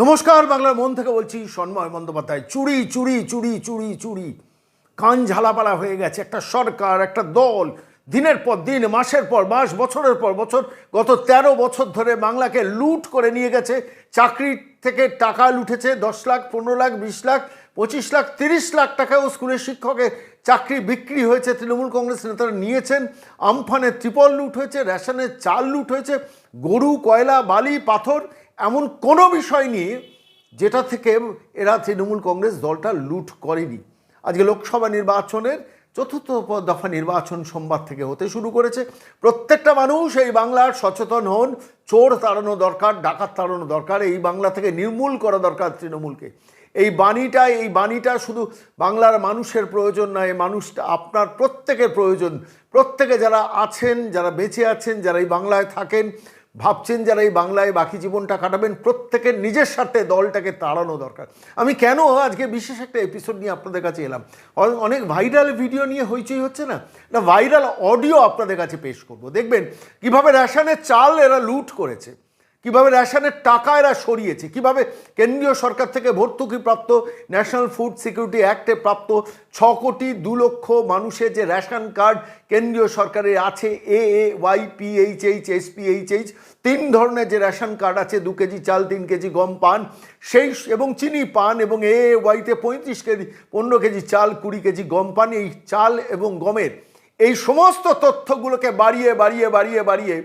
নমস্কার, বাংলার মন থেকে বলছি সন্ময় বন্দ্যোপাধ্যায়। চুরি চুরি চুরি চুরি চুরি। কান ঝালাপালা হয়ে গেছে। একটা সরকার, একটা দল, দিনের পর দিন, মাসের পর মাস, বছরের পর বছর, গত ১৩ বছর ধরে বাংলাকে লুট করে নিয়ে গেছে। চাকরি থেকে টাকা লুটেছে, দশ লাখ, পনেরো লাখ, বিশ লাখ, পঁচিশ লাখ, তিরিশ লাখ টাকাও স্কুলের শিক্ষকে চাকরি বিক্রি হয়েছে। তৃণমূল কংগ্রেস নেতারা নিয়েছেন। আমফানের ত্রিপল লুট হয়েছে, রেশনের চাল লুট হয়েছে। গরু, কয়লা, বালি, পাথর এমন কোনো বিষয় নিয়ে যেটা থেকে এরা তৃণমূল কংগ্রেস দলটা লুট করেনি। আজকে লোকসভা নির্বাচনের চতুর্থ দফা নির্বাচন সোমবার থেকে হতে শুরু করেছে। প্রত্যেকটা মানুষ এই বাংলার সচেতন হন, চোর তাড়ানো দরকার, ডাকাত তাড়ানো দরকার, এই বাংলা থেকে নির্মূল করা দরকার তৃণমূলকে। এই বাণীটা এই বাণীটা শুধু বাংলার মানুষের প্রয়োজন নয় মানুষটা আপনার প্রত্যেকের প্রয়োজন। প্রত্যেকে যারা আছেন, যারা বেঁচে আছেন, যারা এই বাংলায় থাকেন ভাবছেন যারা এই বাংলায় বাকি জীবনটা কাটাবেন, প্রত্যেকের নিজের স্বার্থে দলটাকে তাড়ানো দরকার। আমি কেন আজকে বিশেষ একটা এপিসোড নিয়ে আপনাদের কাছে এলাম? অনেক ভাইরাল ভিডিও নিয়ে হইচই হচ্ছে না? না ভাইরাল অডিও আপনাদের কাছে পেশ করব। দেখবেন, কীভাবে রেশনের চাল এরা লুট করেছে। কীভাবে রেশনের টাকা এরা সরিয়েছে, কীভাবে কেন্দ্রীয় সরকার থেকে ভর্তুকি প্রাপ্ত ন্যাশনাল ফুড সিকিউরিটি অ্যাক্টে প্রাপ্ত ছ কোটি দু লক্ষ মানুষের যে রেশন কার্ড কেন্দ্রীয় সরকারের আছে A A Y P H H S P H H তিন ধরনের যে রেশন কার্ড আছে, দু কেজি চাল, তিন কেজি গম পান, সেই এবং চিনি পান, এবং এ এ ওয়াইতে পঁয়ত্রিশ কেজি, পনেরো কেজি চাল, কুড়ি কেজি গম পান, এই চাল এবং গমের, এই সমস্ত তথ্যগুলোকে বাড়িয়ে বাড়িয়ে বাড়িয়ে বাড়িয়ে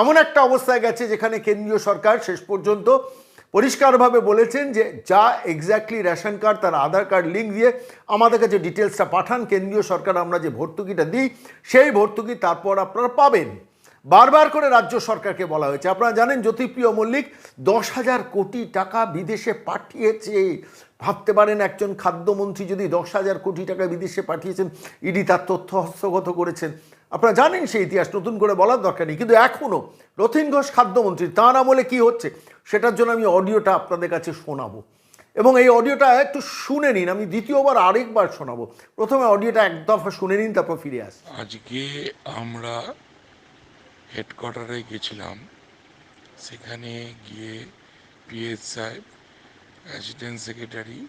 এমন একটা অবস্থায় গেছে যেখানে কেন্দ্রীয় সরকার শেষ পর্যন্ত পরিষ্কারভাবে বলেছেন যে যা এক্স্যাক্টলি রেশন কার্ড তার আধার কার্ড লিঙ্ক দিয়ে আমাদের কাছে ডিটেলসটা পাঠান। কেন্দ্রীয় সরকার আমরা যে ভর্তুকিটা দিই, সেই ভর্তুকি তারপর আপনারা পাবেন। বারবার করে রাজ্য সরকারকে বলা হয়েছে। আপনারা জানেন জ্যোতিপ্রিয় মল্লিক দশ হাজার কোটি টাকা বিদেশে পাঠিয়েছে। ভাবতে পারেন একজন খাদ্যমন্ত্রী যদি দশ হাজার কোটি টাকা বিদেশে পাঠিয়েছেন, ইডি তার তথ্য হস্তগত করেছেন। আপনারা জানেন সেই ইতিহাস, নতুন করে বলার দরকার নেই। কিন্তু এখনও রথীন ঘোষ খাদ্যমন্ত্রী, তাঁর আমলে কি হচ্ছে সেটার জন্য আমি অডিওটা আপনাদের কাছে শোনাবো। এবং এই অডিওটা একটু শুনে নিন, আমি দ্বিতীয়বার আরেকবার শোনাবো। প্রথমে অডিওটা এক দফা শুনে নিন, তারপর ফিরে আস। আজকে আমরা হেডকোয়ার্টারে গেছিলাম। সেখানে গিয়ে পিএস সাহেব, অ্যাসিস্ট্যান্ট সেক্রেটারি,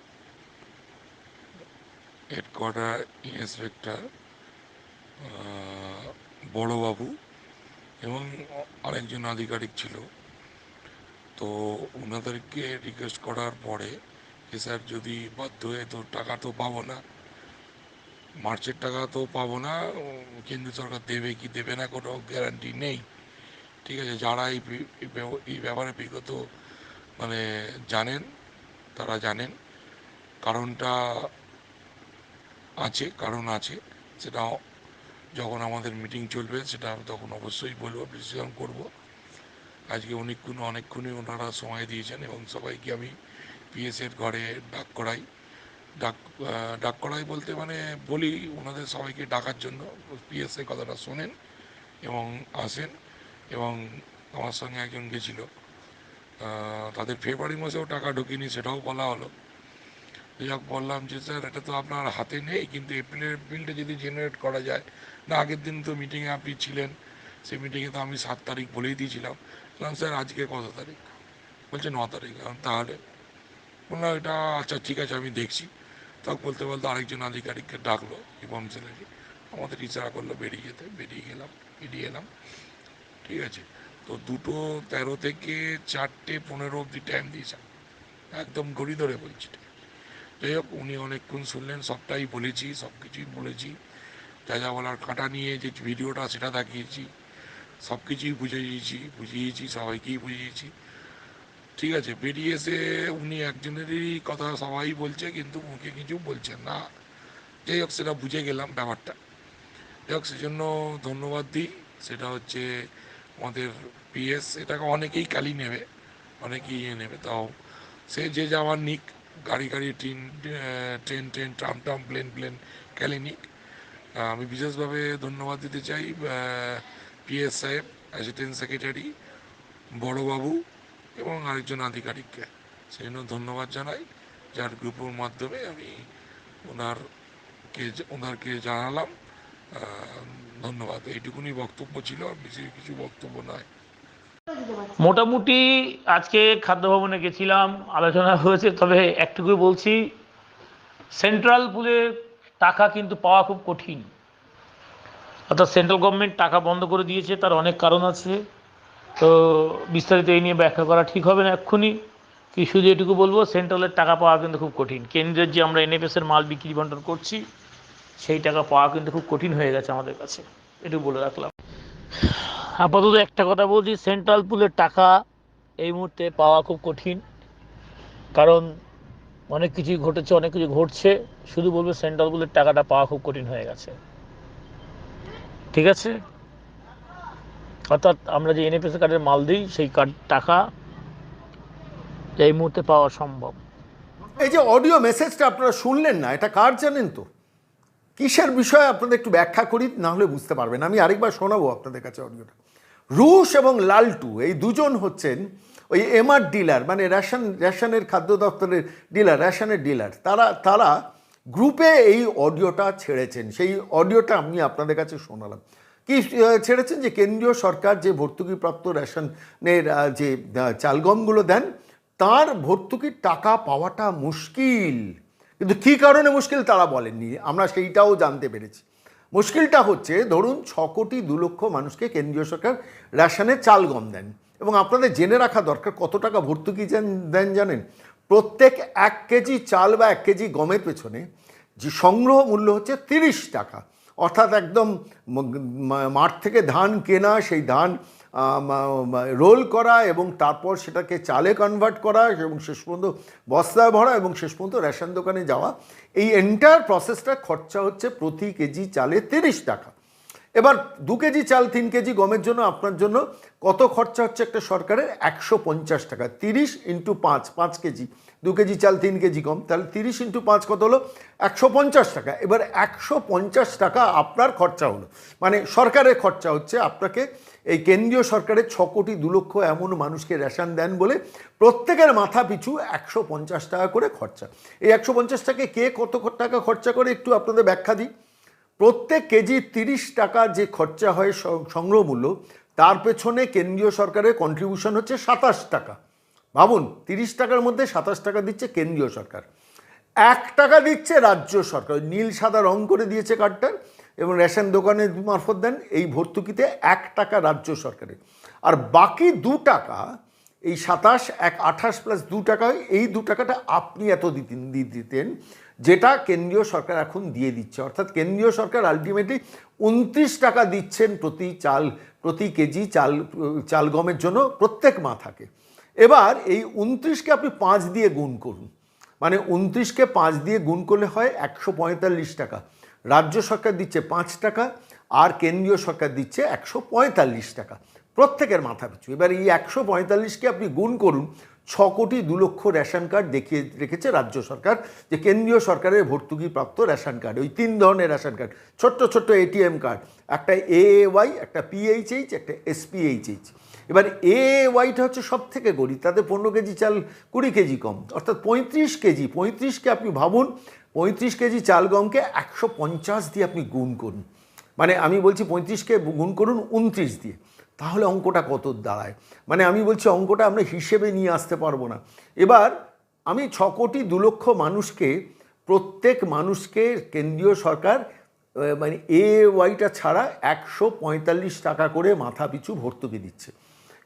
হেডকোয়ার্টার ইন্সপেক্টর বড়বাবু এবং আরেকজন আধিকারিক ছিল। তো ওনাদেরকে রিকোয়েস্ট করার পরে যে স্যার যদি বাধ্য হয়ে তো টাকা তো পাবো না মার্চের টাকা তো পাবো না উম, কেন্দ্র সরকার দেবে কি দেবে না কোনো গ্যারান্টি নেই। ঠিক আছে যারা এই এই ব্যাপারে বিগত মানে জানেন তারা জানেন। কারণটা আছে কারণ আছে সেটা যখন আমাদের মিটিং চলবে, সেটা আমি তখন অবশ্যই বলব ডিসিশন করব। আজকে অনেকক্ষণ অনেকক্ষণই ওনারা সময় দিয়েছেন এবং সবাইকে আমি পিএসের ঘরে ডাক করাই। ডাক ডাক করাই বলতে মানে বলি, ওনাদের সবাইকে ডাকার জন্য পিএসএ কথাটা শোনেন এবং আসেন এবং আমার সঙ্গে একজন গেছিল। তাদের ফেব্রুয়ারি মাসেও টাকা ঢুকিনি, সেটাও বলা হলো। যাই হোক বললাম যে, স্যার, এটা তো আপনার হাতে নেই, কিন্তু এপ্রিলের বিলটা যদি জেনারেট করা যায়, না, আগের দিন তো মিটিংয়ে আপনি ছিলেন, সেই মিটিংয়ে তো আমি সাত তারিখ বলেই দিয়েছিলাম। বললাম, স্যার, আজকে কত তারিখ? বলছে, ন তারিখ। তাহলে? বললাম, এটা আচ্ছা ঠিক আছে, আমি দেখছি। তখন বলতে বলতে আরেকজন আধিকারিককে ডাকলো ইমাম সেনাকে আমাদের ইশারা করল, বেরিয়ে যেতে। বেরিয়ে গেলাম, বেরিয়ে এলাম। ঠিক আছে। তো দুটো তেরো থেকে চারটে পনেরো অবধি টাইম দিয়েছেন একদম ঘড়ি ধরে বলছি। যাই হোক উনি অনেকক্ষণ শুনলেন, সবটাই বলেছি সব কিছুই বলেছি। যা যা বলার কাঁটা নিয়ে যে ভিডিওটা সেটা দেখিয়েছি সব কিছুই বুঝিয়েছি বুঝিয়েছি, সবাইকেই বুঝিয়েছি। ঠিক আছে, বেরিয়ে এসে উনি একজনেরই কথা সবাই বলছে, কিন্তু মুখে কিছু বলছেন না। যাই হোক, সেটা বুঝে গেলাম ব্যাপারটা। যাই হোক, সেজন্য ধন্যবাদ দিই। সেটা হচ্ছে আমাদের পিএস এটাকে অনেকেই কালি নেবে, অনেকেই ইয়ে নেবে, তাও। সে যে যাওয়ার নিক গাড়ি গাড়ি train train train tram tram plane plane Kelly নিক আহ, আমি বিশেষভাবে ধন্যবাদ দিতে চাই পিএস সাহেব অ্যাসিস্ট্যান্ট সেক্রেটারি বড়বাবু এবং আরেকজন আধিকারিককে। সেই জন্য ধন্যবাদ জানাই যার গ্রুপের মাধ্যমে আমি ওনারকে ওনারকে জানালাম। ধন্যবাদ। এইটুকুনি বক্তব্য ছিল আর বেশি কিছু বক্তব্য নয়। মোটামুটি আজকে খাদ্য ভবনে গেছিলাম, আলোচনা হয়েছে, তবে একটুকুই বলছি, সেন্ট্রাল পুলে টাকা কিন্তু পাওয়া খুব কঠিন। অর্থাৎ সেন্ট্রাল গভর্নমেন্ট টাকা বন্ধ করে দিয়েছে, তার অনেক কারণ আছে। তো বিস্তারিত এই নিয়ে ব্যাখ্যা করা ঠিক হবে না এক্ষুনি। কি শুধু এটুকু বলব, সেন্ট্রালের টাকা পাওয়া কিন্তু খুব কঠিন। কেন্দ্রের যে আমরা এনএফএসের মাল বিক্রি বন্টন করছি, সেই টাকা পাওয়া কিন্তু খুব কঠিন হয়ে গেছে আমাদের কাছে। এটুকু বলে রাখলাম। আপাতত একটা কথা বলছি সেন্ট্রাল পুলের টাকা এই মুহূর্তে পাওয়া খুব কঠিন। কারণ অনেক কিছুই ঘটেছে, অনেক কিছু ঘটছে। শুধু বলব সেন্ট্রাল পুলের টাকাটা পাওয়া খুব কঠিন হয়ে গেছে। ঠিক আছে? অর্থাৎ আমরা যে এনএফএস কার্ডের মাল দিই, সেই কার্ড টাকা এই মুহূর্তে পাওয়া সম্ভব। এই যে অডিও মেসেজটা আপনারা শুনলেন না, এটা কার জানেন তো? কিসের বিষয়ে আপনাদের একটু ব্যাখ্যা করি, না হলে বুঝতে পারবেন। আমি আরেকবার শোনাবো আপনাদের কাছে অডিওটা রুশ এবং লালটু, এই দুজন হচ্ছেন ওই এমআর ডিলার মানে রেশন, রেশনের খাদ্য দপ্তরের ডিলার, রেশনের ডিলার। তারা তারা গ্রুপে এই অডিওটা ছেড়েছেন। সেই অডিওটা আমি আপনাদের কাছে শোনালাম। কি ছেড়েছেন যে কেন্দ্রীয় সরকার যে ভর্তুকিপ্রাপ্ত রেশনের যে চালগমগুলো দেন, তার ভর্তুকির টাকা পাওয়াটা মুশকিল। কিন্তু কী কারণে মুশকিল তারা বলেননি? আমরা সেইটাও জানতে পেরেছি। মুশকিলটা হচ্ছে, ধরুন ছ কোটি দু লক্ষ মানুষকে কেন্দ্রীয় সরকার রেশনে চাল গম দেন। এবং আপনাদের জেনে রাখা দরকার, কত টাকা ভর্তুকি দেন জানেন? প্রত্যেক এক কেজি চাল বা এক কেজি গমের পেছনে যে সংগ্রহ মূল্য হচ্ছে তিরিশ টাকা। অর্থাৎ একদম মাঠ থেকে ধান কেনা, সেই ধান রোল করা এবং তারপর সেটাকে চালে কনভার্ট করা এবং শেষ পর্যন্ত বস্তায় ভরা এবং শেষ পর্যন্ত রেশন দোকানে যাওয়া। এই এন্টায়ার প্রসেসটা খরচা হচ্ছে প্রতি কেজি চালে তিরিশ টাকা। এবার দু কেজি চাল, তিন কেজি গমের জন্য আপনার জন্য কত খরচা হচ্ছে একটা সরকারের? একশো পঞ্চাশ টাকা, তিরিশ ইন্টু পাঁচ পাঁচ কেজি। দু কেজি চাল, তিন কেজি কম। তাহলে তিরিশ ইন্টু পাঁচ কত হলো? একশো পঞ্চাশ টাকা। এবার একশো পঞ্চাশ টাকা আপনার খরচা হলো। মানে সরকারের খরচা হচ্ছে আপনাকে এই কেন্দ্রীয় সরকারের ছ কোটি দু লক্ষ এমন মানুষকে রেশন দেন বলে প্রত্যেকের মাথা পিছু একশো পঞ্চাশ টাকা করে খরচা। এই একশো পঞ্চাশ টাকা কে কত টাকা খরচা করে একটু আপনাদের ব্যাখ্যা দিই। প্রত্যেক কেজি তিরিশ টাকা যে খরচা হয় সংগ্রহ মূল্য, তার পেছনে কেন্দ্রীয় সরকারের কন্ট্রিবিউশন হচ্ছে সাতাশ টাকা। ভাবুন, তিরিশ টাকার মধ্যে সাতাশ টাকা দিচ্ছে কেন্দ্রীয় সরকার। এক টাকা দিচ্ছে রাজ্য সরকার। নীল, সাদা রং করে দিয়েছে কার্ডটার এবং রেশন দোকানের মারফত দেন এই ভর্তুকিতে এক টাকা রাজ্য সরকারের। আর বাকি দু টাকা, এই সাতাশ, এক আঠাশ প্লাস দু টাকা, এই দু টাকাটা আপনি এত দিতেন দিতেন, যেটা কেন্দ্রীয় সরকার এখন দিয়ে দিচ্ছে। অর্থাৎ কেন্দ্রীয় সরকার আলটিমেটলি উনত্রিশ টাকা দিচ্ছেন প্রতি চাল, প্রতি কেজি চাল চাল গমের জন্য প্রত্যেক মাথাকে। এবার এই উনত্রিশকে আপনি পাঁচ দিয়ে গুণ করুন। মানে উনত্রিশকে পাঁচ দিয়ে গুণ করলে হয় একশো পঁয়তাল্লিশ টাকা। রাজ্য সরকার দিচ্ছে পাঁচ টাকা, আর কেন্দ্রীয় সরকার দিচ্ছে একশো পঁয়তাল্লিশ টাকা। প্রত্যেকের মাথা পিছু। এবার এই একশো পঁয়তাল্লিশকে আপনি গুণ করুন, ছ কোটি দু লক্ষ রেশন কার্ড দেখিয়ে রেখেছে রাজ্য সরকার যে কেন্দ্রীয় সরকারের ভর্তুকি প্রাপ্ত রেশন কার্ড, ওই তিন ধরনের রেশন কার্ড। ছোট্ট ছোট্ট এটিএম কার্ড, একটা এ ওয়াই, একটা পিএইচএইচ একটা এসপিএইচএইচ এবার এ ওয়াইটা হচ্ছে সব থেকে গরিব, তাতে পনেরো কেজি চাল কুড়ি কেজি কম, অর্থাৎ পঁয়ত্রিশ কেজি পঁয়ত্রিশকে আপনি ভাবুন, পঁয়ত্রিশ কেজি চাল গমকে একশো পঞ্চাশ দিয়ে আপনি গুণ করুন। মানে আমি বলছি পঁয়ত্রিশকে গুণ করুন উনত্রিশ দিয়ে, তাহলে অঙ্কটা কত দাঁড়ায়? মানে আমি বলছি অঙ্কটা আমরা হিসেবে নিয়ে আসতে পারব না। এবার আমি ছ কোটি দু লক্ষ মানুষকে, প্রত্যেক মানুষকে কেন্দ্রীয় সরকার মানে এ ওয়াইটা ছাড়া একশো পঁয়তাল্লিশ টাকা করে মাথা পিছু ভর্তুকি দিচ্ছে।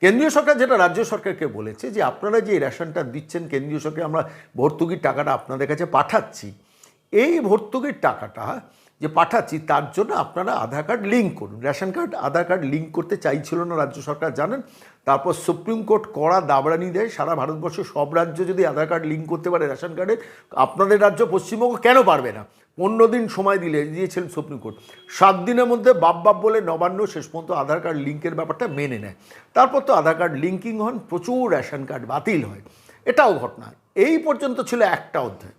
কেন্দ্রীয় সরকার যেটা রাজ্য সরকারকে বলেছে যে আপনারা যে রেশনটা দিচ্ছেন কেন্দ্রীয় সরকার আমরা ভর্তুকির টাকাটা আপনাদের কাছে পাঠাচ্ছি, এই ভর্তুকির টাকাটা যে পাঠাচ্ছি তার জন্য আপনারা আধার কার্ড লিঙ্ক করুন। Ration card, Aadhaar card link করতে চাইছিল না রাজ্য সরকার, জানেন? তারপর সুপ্রিম কোর্ট কড়া দাবড়ানি দেয়, সারা ভারতবর্ষে সব রাজ্য যদি আধার কার্ড লিঙ্ক করতে পারে রেশন কার্ডে, আপনাদের রাজ্য পশ্চিমবঙ্গ কেন পারবে না? পনেরো দিন সময় দিলে দিয়েছিলেন সুপ্রিম কোর্ট। সাত দিনের মধ্যে বাপ বাপ বলে নবান্ন, শেষ পর্যন্ত আধার কার্ড লিঙ্কের ব্যাপারটা মেনে নেয়। তারপর তো আধার কার্ড লিঙ্কিং হন, প্রচুর রেশন কার্ড বাতিল হয়। এটাও ঘটনা। এই পর্যন্ত ছিল একটা অধ্যায়।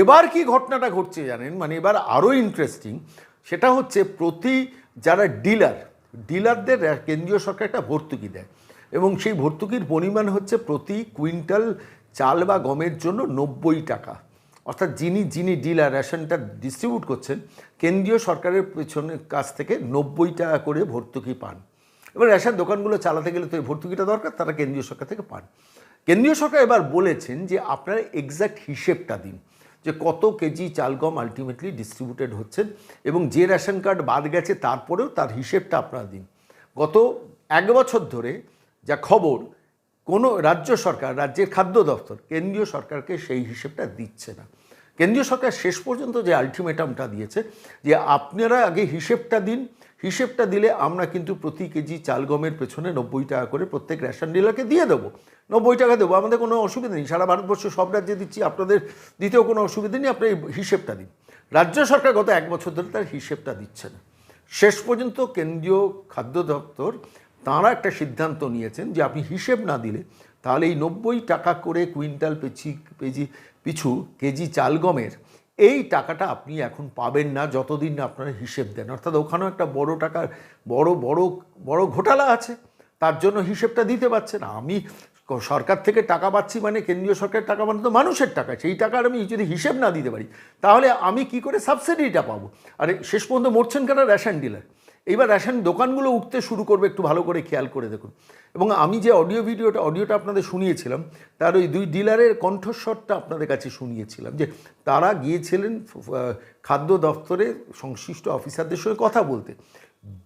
এবার কি ঘটনাটা ঘটছে জানেন? মানে এবার আরও ইন্টারেস্টিং সেটা হচ্ছে প্রতি যারা ডিলার, ডিলারদের কেন্দ্রীয় সরকার একটা ভর্তুকি দেয়। এবং সেই ভর্তুকির পরিমাণ হচ্ছে প্রতি কুইন্টাল চাল বা গমের জন্য নব্বই টাকা। অর্থাৎ যিনি যিনি ডিলার রেশনটা ডিস্ট্রিবিউট করছেন, কেন্দ্রীয় সরকারের পেছনের কাছ থেকে নব্বই টাকা করে ভর্তুকি পান। এবার রেশন দোকানগুলো চালাতে গেলে তো এই ভর্তুকিটা দরকার, তারা কেন্দ্রীয় সরকার থেকে পান। কেন্দ্রীয় সরকার এবার বলেছেন যে আপনারা এক্স্যাক্ট হিসেবটা দিন, যে কত কেজি চাল গম আলটিমেটলি ডিস্ট্রিবিউটেড হচ্ছেন এবং যে রেশন কার্ড বাদ গেছে তারপরেও তার হিসেবটা আপনারা দিন। গত এক বছর ধরে যা খবর কোনো রাজ্য সরকার, রাজ্যের খাদ্য দপ্তর কেন্দ্রীয় সরকারকে সেই হিসেবটা দিচ্ছে না। কেন্দ্রীয় সরকার শেষ পর্যন্ত যে আলটিমেটামটা দিয়েছে, যে আপনারা আগে হিসেবটা দিন, হিসেবটা দিলে আমরা কিন্তু প্রতি কেজি চাল গমের পেছনে নব্বই টাকা করে প্রত্যেক রেশন ডিলারকে দিয়ে দেবো। নব্বই টাকা দেবো, আমাদের কোনো অসুবিধা নেই, সারা ভারতবর্ষ সব রাজ্যে দিচ্ছি, আপনাদের দিতেও কোনো অসুবিধা নেই, আপনি এই হিসেবটা দিন। রাজ্য সরকার গত এক বছর ধরে তার হিসেবটা দিচ্ছে না। শেষ পর্যন্ত কেন্দ্রীয় খাদ্য দপ্তর তাঁরা একটা সিদ্ধান্ত নিয়েছেন যে আপনি হিসেব না দিলে তাহলে এই নব্বই টাকা করে কুইন্টাল পেছি, পেজি, পিছু, কেজি চাল গমের এই টাকাটা আপনি এখন পাবেন না যতদিন না আপনারা হিসেব দেন। অর্থাৎ ওখানেও একটা বড় টাকার, বড় বড় বড় ঘোটালা আছে। তার জন্য হিসেবটা দিতে পারছে না আমি সরকার থেকে টাকা পাচ্ছি মানে কেন্দ্রীয় সরকারের টাকা মানে তো মানুষের টাকা। সেই টাকার আমি যদি হিসেব না দিতে পারি, তাহলে আমি কি করে সাবসিডিটা পাবো? আরে শেষ পর্যন্ত মরছেন কেন রেশন ডিলার এইবার রেশন দোকানগুলো উঠতে শুরু করবে, একটু ভালো করে খেয়াল করে দেখুন। এবং আমি যে অডিও ভিডিওটা, অডিওটা আপনাদের শুনিয়েছিলাম, তার ওই দুই ডিলারের কণ্ঠস্বরটা আপনাদের কাছে শুনিয়েছিলাম যে তারা গিয়েছিলেন খাদ্য দপ্তরে সংশ্লিষ্ট অফিসারদের সঙ্গে কথা বলতে।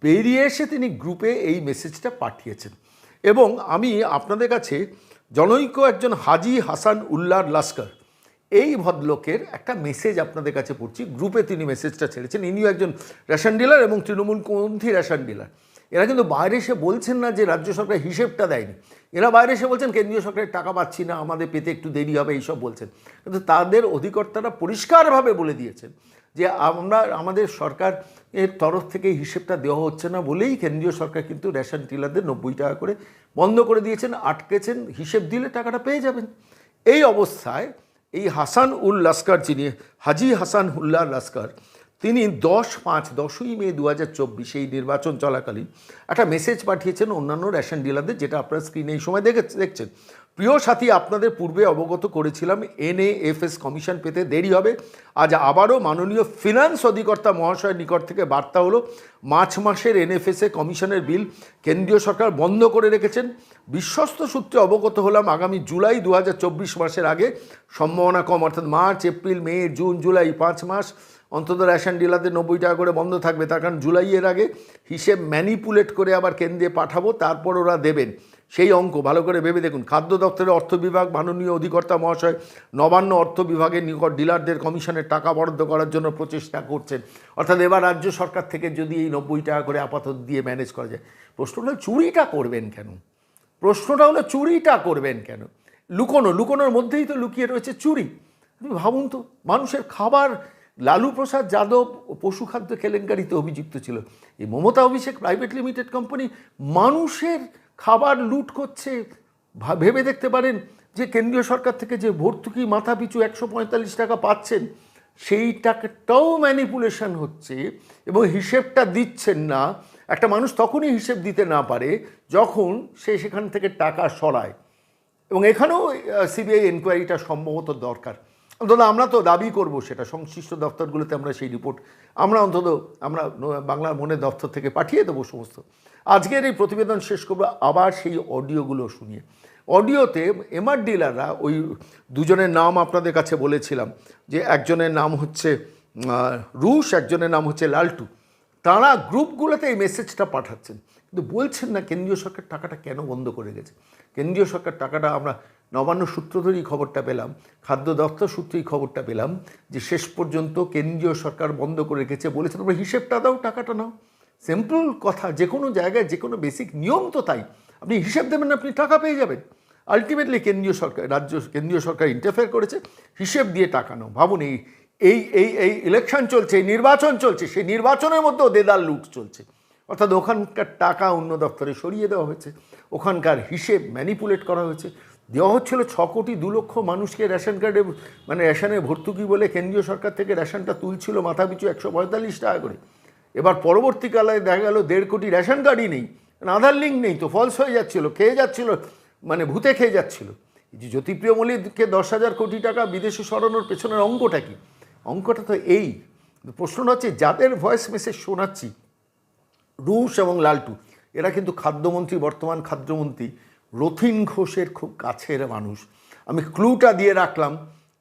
বেরিয়ে এসে তিনি গ্রুপে এই মেসেজটা পাঠিয়েছেন। এবং আমি আপনাদের কাছে জনৈক একজন হাজি হাসান উল্লাহ লাস্কর এই ভদ্রলোকের একটা মেসেজ আপনাদের কাছে পড়ছি। গ্রুপে তিনি মেসেজটা ছেড়েছেন। ইনিও একজন রেশন ডিলার এবং তৃণমূলপন্থী রেশন ডিলার এরা কিন্তু বাইরে এসে বলছেন না যে রাজ্য সরকার হিসেবটা দেয়নি। এরা বাইরে এসে বলছেন, কেন্দ্রীয় সরকারের টাকা পাচ্ছি না, আমাদের পেতে একটু দেরি হবে, এইসব বলছেন। কিন্তু তাদের অধিকর্তারা পরিষ্কারভাবে বলে দিয়েছেন যে, আমরা, আমাদের সরকার এর তরফ থেকে হিসেবটা দেওয়া হচ্ছে না বলেই কেন্দ্রীয় সরকার কিন্তু রেশন ডিলারদের নব্বই টাকা করে বন্ধ করে দিয়েছেন, আটকেছেন, হিসেব দিলে টাকাটা পেয়ে যাবেন। এই অবস্থায় এই হাসান উল লাস্কার যিনি, হাজি হাসান উল্লাহ লাস্কার, তিনি দশ পাঁচ দশই মে দু হাজার চব্বিশে এই নির্বাচন চলাকালীন একটা মেসেজ পাঠিয়েছেন অন্যান্য রেশন ডিলারদের যেটা আপনার স্ক্রিনে এই সময় দেখে দেখছেন। প্রিয় সাথী, আপনাদের পূর্বে অবগত করেছিলাম, এনএএফএস কমিশন পেতে দেরি হবে। আজ আবারও মাননীয় ফিনান্স অধিকর্তা মহাশয়ের নিকট থেকে বার্তা হলো, মার্চ মাসের এনএফএসএ কমিশনের বিল কেন্দ্রীয় সরকার বন্ধ করে রেখেছেন। বিশ্বস্ত সূত্রে অবগত হলাম, আগামী জুলাই দু হাজার চব্বিশ মাসের আগে, সম্ভাবনা কম, অর্থাৎ March, April, May, June, July, পাঁচ মাস, অন্তত রেশন ডিলারদের নব্বই টাকা করে বন্ধ থাকবে। তার কারণ জুলাইয়ের আগে হিসেব ম্যানিপুলেট করে আবার কেন্দ্রে পাঠাবো, তারপর ওরা দেবেন। সেই অঙ্ক, ভালো করে ভেবে দেখুন। খাদ্য দপ্তরের অর্থ বিভাগ, মাননীয় অধিকর্তা মহাশয়, নবান্ন অর্থ বিভাগের নিকট ডিলারদের কমিশনের টাকা বরাদ্দ করার জন্য প্রচেষ্টা করছেন। অর্থাৎ এবার রাজ্য সরকার থেকে যদি এই নব্বই টাকা করে আপাতত দিয়ে ম্যানেজ করা যায় প্রশ্নটা হলো চুরিটা করবেন কেন? প্রশ্নটা হলো চুরিটা করবেন কেন? লুকোনো, লুকোনোর মধ্যেই তো লুকিয়ে রয়েছে চুরি। আপনি ভাবুন তো, মানুষের খাবার, লালু প্রসাদ, যাদব পশু খাদ্য কেলেঙ্কারিতে অভিযুক্ত ছিল। এই Mamata Abhishek private limited company মানুষের খাবার লুট করছে। ভেবে দেখতে পারেন যে কেন্দ্রীয় সরকার থেকে যে ভর্তুকি মাথা পিছু একশো পঁয়তাল্লিশ টাকা পাচ্ছেন, সেই টাকাটাও ম্যানিপুলেশন হচ্ছে এবং হিসেবটা দিচ্ছেন না। একটা মানুষ তখনই হিসেব দিতে না পারে যখন সে সেখান থেকে টাকা সরায়। এবং এখানেও সিবিআই এনকোয়ারিটা সম্ভবত দরকার। অন্তত আমরা তো দাবি করব সেটা, সংশ্লিষ্ট দপ্তরগুলোতে আমরা সেই রিপোর্ট আমরা অন্তত, আমরা বাংলার বাংলা মনের দপ্তর থেকে পাঠিয়ে দেবো সমস্ত। আজকের এই প্রতিবেদন শেষ করব, আবার সেই অডিওগুলো শুনিয়ে। অডিওতে এমআর ডিলাররা ওই দুজনের নাম আপনাদের কাছে বলেছিলাম, যে একজনের নাম হচ্ছে রুশ, একজনের নাম হচ্ছে লালটু। তারা গ্রুপগুলোতে এই মেসেজটা পাঠাচ্ছেন। কিন্তু বলছেন না কেন্দ্রীয় সরকার টাকাটা কেন বন্ধ করে গেছে? কেন্দ্রীয় সরকার টাকাটা আমরা নবান্ন সূত্র ধরেই খবরটা পেলাম, খাদ্য দপ্তর সূত্রেই খবরটা পেলাম, যে শেষ পর্যন্ত কেন্দ্রীয় সরকার বন্ধ করে রেখেছে বলেছে তোমরা হিসেবটা দাও, টাকাটা নাও। সিম্পল কথা, যে কোনো জায়গায় যে কোনো বেসিক নিয়ম তো তাই। আপনি হিসেব দেবেন আপনি টাকা পেয়ে যাবেন। আলটিমেটলি কেন্দ্রীয় সরকার, রাজ্য, কেন্দ্রীয় সরকার ইন্টারফেয়ার করেছে, হিসেব দিয়ে টাকা নাও। ভাবুন, এই এই এই এই ইলেকশন চলছে, এই নির্বাচন চলছে, সেই নির্বাচনের মধ্যেও দেদার লুট চলছে। অর্থাৎ ওখানকার টাকা অন্য দপ্তরে সরিয়ে দেওয়া হয়েছে, ওখানকার হিসেব ম্যানিপুলেট করা হয়েছে। দেওয়া হচ্ছিল ছ কোটি দু লক্ষ মানুষকে রেশন কার্ডে মানে রেশনে ভর্তুকি বলে কেন্দ্রীয় সরকার থেকে রেশনটা তুলছিল মাথা পিছু একশো পঁয়তাল্লিশ টাকা করে। এবার পরবর্তীকালে দেখা গেল দেড় কোটি রেশন কার্ডই নেই, আধার লিঙ্ক নেই তো ফলস হয়ে যাচ্ছিল, খেয়ে যাচ্ছিল মানে ভূতে খেয়ে যাচ্ছিল। এই যে জ্যোতিপ্রিয় মল্লিককে দশ হাজার কোটি টাকা বিদেশে সরানোর পেছনের অঙ্কটা কি? অঙ্কটা তো এই, প্রশ্নটা হচ্ছে যাদের ভয়েস মেসেজ শোনাচ্ছি, রুশ এবং লালটু, এরা কিন্তু খাদ্যমন্ত্রী, বর্তমান খাদ্যমন্ত্রী, রথিন ঘোষের খুব কাছের মানুষ। আমি ক্লুটা দিয়ে রাখলাম,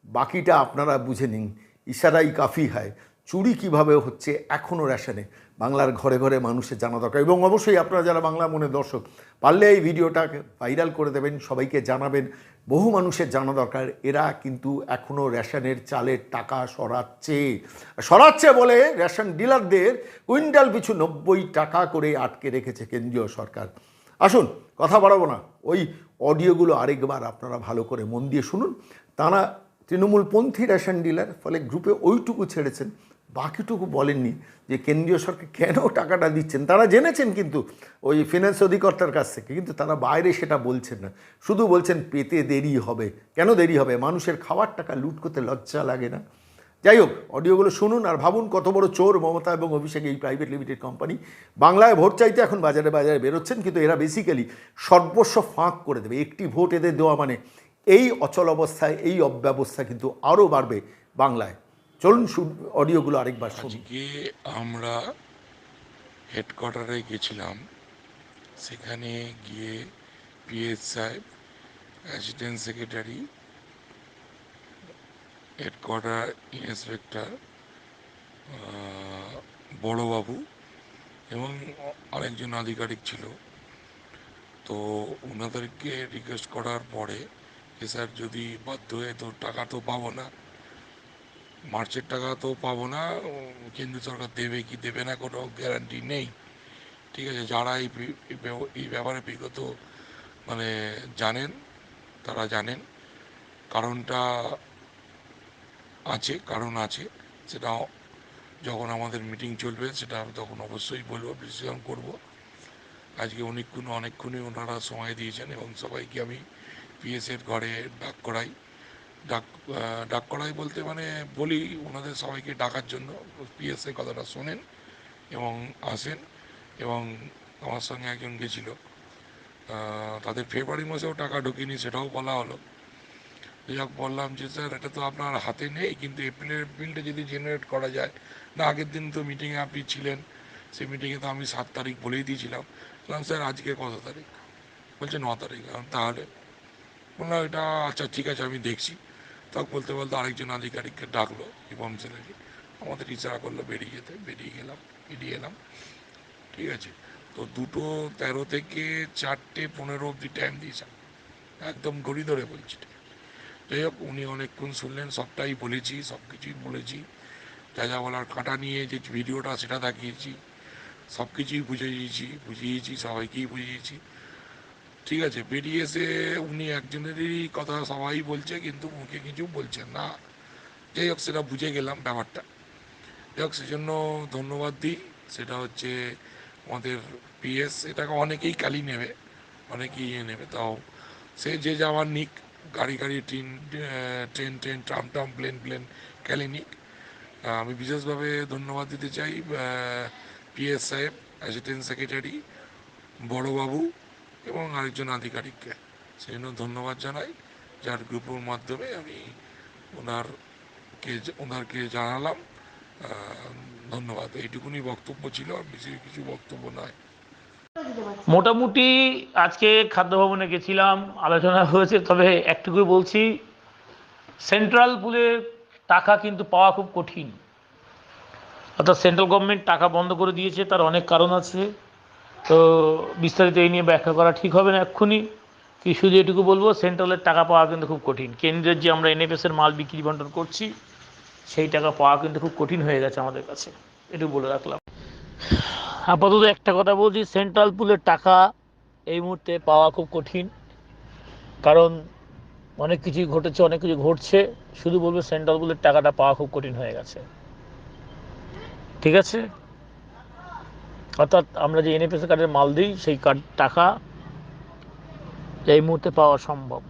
বাকিটা আপনারা বুঝে নিন, ইশারাই কাফি হয়। চুরি কীভাবে হচ্ছে এখনও রেশনে? বাংলার ঘরে ঘরে মানুষের জানা দরকার। এবং অবশ্যই আপনারা যারা বাংলা মনে দর্শক, পারলে এই ভিডিওটাকে ভাইরাল করে দেবেন, সবাইকে জানাবেন। বহু মানুষের জানা দরকার, এরা কিন্তু এখনও রেশনের চালের টাকা সরাচ্ছে। সরাচ্ছে বলে রেশন ডিলারদের কুইন্টাল পিছু নব্বই টাকা করে আটকে রেখেছে কেন্দ্রীয় সরকার। আসুন, কথা বাড়াবো না। ওই অডিওগুলো আরেকবার আপনারা ভালো করে মন দিয়ে শুনুন। তারা তৃণমূলপন্থী রেশন ডিলার, ফলে গ্রুপে ওইটুকু ছেড়েছেন। বাকিটুকু বলেননি যে কেন্দ্রীয় সরকার কেন টাকাটা দিচ্ছেন? তারা জেনেছেন কিন্তু ওই ফিনান্স অধিকর্তার কাছ থেকে, কিন্তু তারা বাইরে সেটা বলছেন না। শুধু বলছেন পেতে দেরি হবে। কেন দেরি হবে? মানুষের খাওয়ার টাকা লুট করতে লজ্জা লাগে না। যাই হোক, অডিওগুলো শুনুন আর ভাবুন কত বড় চোর মমতা এবং অভিষেক এই প্রাইভেট লিমিটেড কোম্পানি বাংলায় ভোট চাইতে এখন বাজারে বাজারে বেরোচ্ছেন, কিন্তু এরা বেসিক্যালি সর্বস্ব ফাঁক করে দেবে। একটি ভোট এদের দেওয়া মানে এই অচল অবস্থায়, এই অব্যবস্থা কিন্তু আরও বাড়বে বাংলায়। চলুন অডিওগুলো আরেকবার আজকে আমরা হেডকোয়ার্টারে গেছিলাম। সেখানে গিয়ে পিএস সাহেব অ্যাসিস্ট্যান্ট সেক্রেটারি হেডকোয়ার্টার ইন্সপেক্টর বড়বাবু এবং আরেকজন আধিকারিক ছিল। তো ওনাদেরকে রিকোয়েস্ট করার পরে, যে স্যার যদি বাধ্য হয়ে তো টাকা তো পাবো না মার্চের টাকা তো পাবো না, কেন্দ্র সরকার দেবে কি দেবে না কোনো গ্যারান্টি নেই। ঠিক আছে, যারা এই এই ব্যাপারে বিগত মানে জানেন, তারা জানেন। কারণটা আছে, কারণ আছে। সেটা যখন আমাদের মিটিং চলবে, সেটা আমি তখন অবশ্যই বলব ডিসিশন করব। আজকে অনেকক্ষণ, অনেকক্ষণই ওনারা সময় দিয়েছেন এবং সবাইকে আমি পিএসের ঘরে ডাক করাই। ডাক ডাক করাই বলতে মানে বলি ওনাদের সবাইকে ডাকার জন্য। পিএসএ কথাটা শোনেন এবং আসেন এবং আমার সঙ্গে একজন গেছিল। তাদের ফেব্রুয়ারি মাসেও টাকা ঢুকিনি, সেটাও বলা হলো। যাক বললাম যে, স্যার, এটা তো আপনার হাতে নেই, কিন্তু এপ্রিলের বিলটা যদি জেনারেট করা যায়, না, আগের দিন তো মিটিংয়ে আপনি ছিলেন, সেই মিটিংয়ে তো আমি সাত তারিখ বলেই দিয়েছিলাম। বললাম, স্যার, আজকে কত তারিখ? বলছে, ন তারিখ। তাহলে? বললাম, এটা আচ্ছা ঠিক আছে, আমি দেখছি। তখন বলতে বলতে আরেকজন আধিকারিককে ডাকলো ইমাম ছেলেকে আমাদের ইশারা করল বেরিয়ে যেতে, বেরিয়ে গেলাম, বেরিয়ে এলাম। ঠিক আছে? তো দুটো তেরো থেকে চারটে পনেরো অবধি টাইম দিয়েছেন একদম ঘড়ি ধরে বলছি। যাই হোক, উনি অনেকক্ষণ শুনলেন, সবটাই বলেছি সব কিছুই বলেছি। যা যা বলার কাটা নিয়ে যে ভিডিওটা, সেটা দেখিয়েছি। সব কিছুই বুঝিয়েছি বুঝিয়েছি, সবাইকেই বুঝিয়েছি। ঠিক আছে বেরিয়ে এসে উনি একজনেরই কথা সবাই বলছে, কিন্তু মুখে কিছু বলছেন না। যাই হোক, সেটা বুঝে গেলাম ব্যাপারটা। যাই হোক, সেজন্য ধন্যবাদ দিই। সেটা হচ্ছে আমাদের পিএস এটাকে অনেকেই কালি নেবে, অনেকেই ইয়ে নেবে, তাও সে যে যাওয়ার নিক, গাড়ি গাড়ি, train train train, tram tram, plane plane Kelly নিক। আমি বিশেষভাবে ধন্যবাদ দিতে চাই পিএস সাহেব অ্যাসিস্ট্যান্ট সেক্রেটারি বড়বাবু এবং আরেকজন আধিকারিককে। সেই জন্য ধন্যবাদ জানাই, যার গ্রুপের মাধ্যমে আমি ওনারকে ওনারকে জানালাম। ধন্যবাদ। এইটুকুনি বক্তব্য ছিল, আর বেশি কিছু বক্তব্য নয়। মোটামুটি আজকে খাদ্য ভবনে গেছিলাম, আলোচনা হয়েছে, তবে একটুকুই বলছি, সেন্ট্রাল পুলে টাকা কিন্তু পাওয়া খুব কঠিন। অর্থাৎ সেন্ট্রাল গভর্নমেন্ট টাকা বন্ধ করে দিয়েছে, তার অনেক কারণ আছে। তো বিস্তারিত এই নিয়ে ব্যাখ্যা করা ঠিক হবে না এক্ষুনি। কি শুধু এটুকু বলব সেন্ট্রালের টাকা পাওয়া কিন্তু খুব কঠিন। কেন্দ্রের যে আমরা এনএফএসের মাল বিক্রি বন্টন করছি, সেই টাকা পাওয়া কিন্তু খুব কঠিন হয়ে গেছে আমাদের কাছে। এটুকু বলে রাখলাম। আপাতত একটা কথা বলছি সেন্ট্রাল পুলের টাকা এই মুহূর্তে পাওয়া খুব কঠিন। কারণ অনেক কিছুই ঘটেছে, অনেক কিছু ঘটছে। শুধু বলব সেন্ট্রাল পুলের টাকাটা পাওয়া খুব কঠিন হয়ে গেছে। ঠিক আছে? অর্থাৎ আমরা যে এনএফএস কার্ডের মাল দিই সেই কার্ড টাকা এই মুহূর্তে পাওয়া সম্ভব।